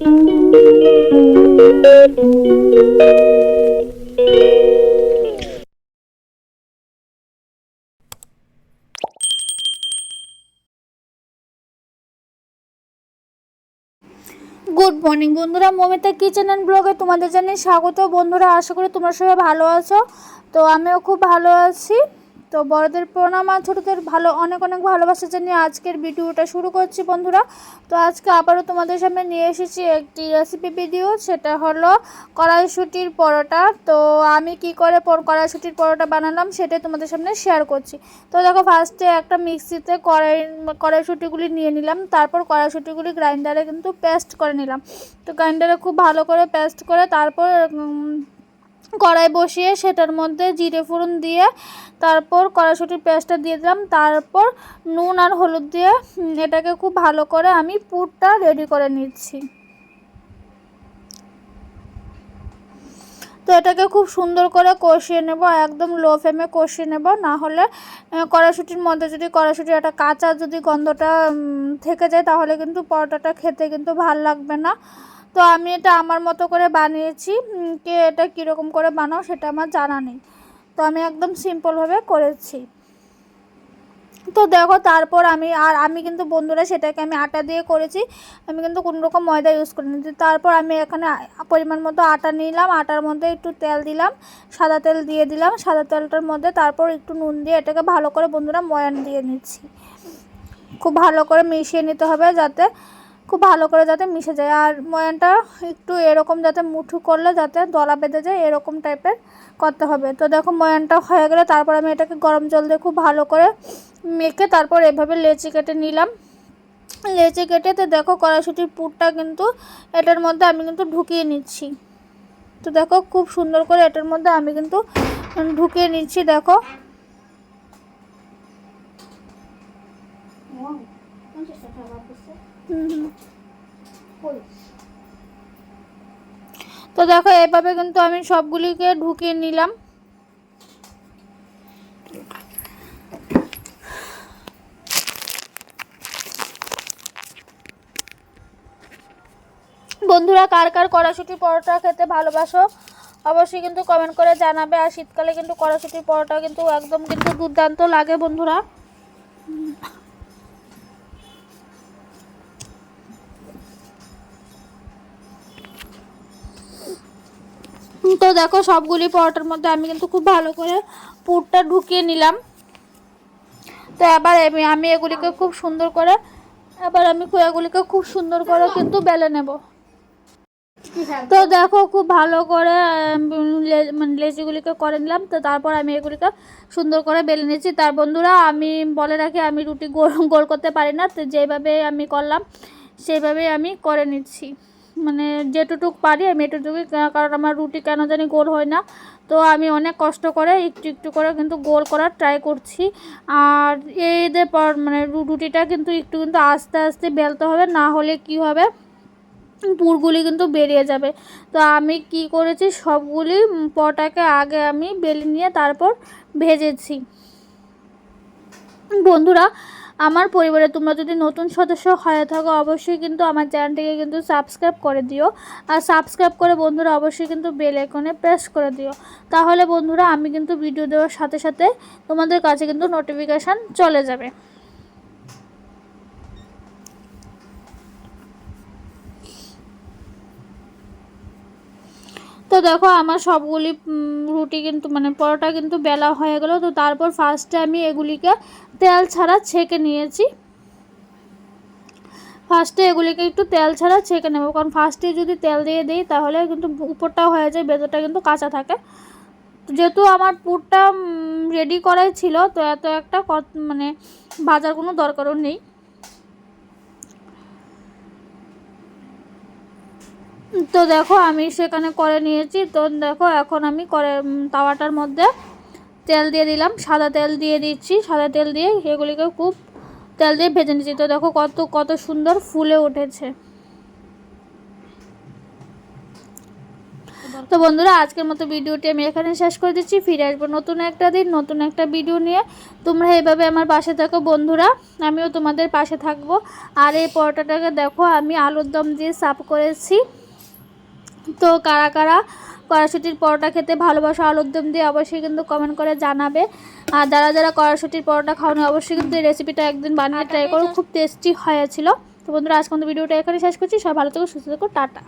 Good morning বন্ধুরা। Momita kitchen and ব্লগে তোমাদের জানিয়ে স্বাগত। বন্ধুরা, আশা করি তোমরা সবাই ভালো আছো। তো আমিও খুব ভালো আছি। তো বড়দের প্রণাম আর ছোটোদের ভালো, অনেক অনেক ভালোবাসা জানিয়ে আজকের ভিডিওটা শুরু করছি বন্ধুরা। তো আজকে আবারও তোমাদের সামনে নিয়ে এসেছি একটি রেসিপি ভিডিও সেটা হলো কড়াইশুটির পরোটা। তো আমি কি করে কড়াইশুটির পরোটা বানালাম সেটা তোমাদের সামনে শেয়ার করছি। তো দেখো ফার্স্টে একটা মিক্সিতে কড়াই, কড়াইশুটিগুলি নিয়ে নিলাম, তারপর কড়াইশুটিগুলি গ্রাইন্ডারে কিন্তু পেস্ট করে নিলাম। তো গ্রাইন্ডারে খুব ভালো করে পেস্ট করে তারপর কড়াই বসিয়ে সেটার মধ্যে জিরে ফোড়ন দিয়ে তারপর কড়াইশুটির পেস্টটা দিয়ে দিলাম। তারপর নুন আর হলুদ দিয়ে এটাকে খুব ভালো করে আমি পুরটা রেডি করে নিচ্ছি। তো এটাকে খুব সুন্দর করে কষিয়ে নেব একদম লো ফ্লেমে কষিয়ে নেব। না হলে আহ, কড়াইশুটির মধ্যে যদি কড়াইশুটির একটা কাঁচা যদি গন্ধটা থেকে যায় তাহলে কিন্তু পরোটাটা খেতে কিন্তু ভালো লাগবে না। তো আমি এটা আমার মতো করে বানিয়েছি। কে এটা কীরকম করে বানাও সেটা আমার জানা নেই। তো আমি একদম সিম্পলভাবে করেছি। তো দেখো তারপর আমি, আর আমি কিন্তু বন্ধুরা সেটাকে আমি আটা দিয়ে করেছি। আমি কিন্তু কোনো রকম ময়দা ইউজ করিনি। তারপর আমি এখানে পরিমাণ মতো আটা নিলাম। আটার মধ্যে একটু তেল দিলাম। সাদা তেল দিয়ে দিলাম। সাদা তেলটার মধ্যে তারপর একটু নুন দিয়ে এটাকে ভালো করে বন্ধুরা ময়ান দিয়ে নিচ্ছি। খুব ভালো করে মিশিয়ে নিতে হবে যাতে খুব ভালো করে যাতে মিশে যায়। আর ময়ানটা একটু এরকম যাতে মুঠু করলে যাতে দলা বেঁধে যায়, এরকম টাইপের করতে হবে। তো দেখো ময়ানটা হয়ে গেলে তারপর আমি এটাকে গরম জল দিয়ে খুব ভালো করে মেখে তারপর এভাবে লেচি কেটে নিলাম। লেচি কেটে তো দেখো কড়াইশুটির পুরটা কিন্তু এটার মধ্যে আমি কিন্তু ঢুকিয়ে নিচ্ছি। তো দেখো খুব সুন্দর করে এটার মধ্যে আমি কিন্তু ঢুকিয়ে নিচ্ছি, দেখো। তো দেখো এভাবে কিন্তু আমি সবগুলিকে ঢুকিয়ে নিলাম। বন্ধুরা কার কার কড়াশুটি পরোটা খেতে ভালোবাসো অবশ্যই কিন্তু কমেন্ট করে জানাবে। আর শীতকালে কিন্তু কড়াশুটির পরোটা কিন্তু একদম কিন্তু দুর্দান্ত লাগে বন্ধুরা। তো দেখো সবগুলি পরোটার মধ্যে আমি কিন্তু খুব ভালো করে পুরটা ঢুকিয়ে নিলাম। তো এবার আমি এগুলিকে খুব সুন্দর করে, এবার আমি এগুলিকে খুব সুন্দর করে কিন্তু বেলে নেব। তো দেখো খুব ভালো করে মানে লেচিগুলিকে করে নিলাম। তো তারপর আমি এগুলিকে সুন্দর করে বেলে নিয়েছি। তার বন্ধুরা, আমি বলে রাখি, আমি রুটি গোল গোল করতে পারি না। তো যেভাবে আমি করলাম সেইভাবেই আমি করে নিচ্ছি। মানে যেটুটুক পারি আমি এটুটুকুই কারণ আমার রুটি কেন জানি গোল হয় না। তো আমি অনেক কষ্ট করে একটু একটু করে কিন্তু গোল করার ট্রাই করছি। আর এদের পর মানে রুটিটা কিন্তু একটু কিন্তু আস্তে আস্তে বেলতে হবে, না হলে কি হবে? পুরগুলি কিন্তু বেরিয়ে যাবে। তো আমি কি করেছি? সবগুলি পটাকে আগে আমি বেলে নিয়ে তারপর ভেজেছি। বন্ধুরা আমার পরিবারে তোমরা যদি নতুন সদস্য হয়ে থাকো, অবশ্যই কিন্তু আমার চ্যানেলটিকে কিন্তু সাবস্ক্রাইব করে দিও। আর সাবস্ক্রাইব করে বন্ধুরা অবশ্যই কিন্তু বেল আইকনে প্রেস করে দিও। তাহলে বন্ধুরা, আমি কিন্তু ভিডিও দেওয়ার সাথে সাথে তোমাদের কাছে কিন্তু নোটিফিকেশান চলে যাবে। তো দেখো আমার সবগুলি রুটি কিন্তু মানে পরোটা কিন্তু বেলা হয়ে গেল। তো তারপর ফার্স্টে আমি এগুলিকে তেল ছাড়া ছেঁকে নিয়েছি। ফার্স্টে এগুলিকে একটু তেল ছাড়া ছেঁকে নেব। কারণ ফার্স্টে যদি তেল দিয়ে দিই, তাহলে কিন্তু উপরটা হয়ে যায়, ভেতরটা কিন্তু কাঁচা থাকে। যেহেতু আমার পুরটা রেডি করাই ছিল, তো এত একটা মানে ভাজার কোনো দরকারও নেই। তো দেখো আমি সেখানে করে নিয়েছি। তো দেখো এখন আমি করে তাওয়াটার মধ্যে তেল দিয়ে দিলাম। সাদা তেল দিয়ে দিচ্ছি। সাদা তেল দিয়ে এগুলিকে খুব তেল দিয়ে ভেজে নিচ্ছি। তো দেখো কত কত সুন্দর ফুলে উঠেছে। তো বন্ধুরা, আজকের মতো ভিডিওটি আমি এখানে শেষ করে দিচ্ছি। ফিরে আসব নতুন একটা দিন, নতুন একটা ভিডিও নিয়ে। তোমরা এইভাবে আমার পাশে থাকো বন্ধুরা। আমিও তোমাদের পাশে থাকব। আর এই পরোটাটাকে দেখো আমি আলুর দম দিয়ে সাফ করেছি। তো কারা কারা কড়াশুটির পরোটা খেতে ভালোবাসা আলুর দম দিয়ে অবশ্যই কিন্তু কমেন্ট করে জানাবে। আর যারা যারা কড়াশুটির পরোটা খাওয়ানো অবশ্যই কিন্তু এই রেসিপিটা একদিন বানিয়ে ট্রাই করো। খুব টেস্টি হয়েছিল। তো বন্ধুরা, আজকে ভিডিওটা এখানে শেষ করছি। সব ভালো থেকো, সুস্থ থেকো, টাটা।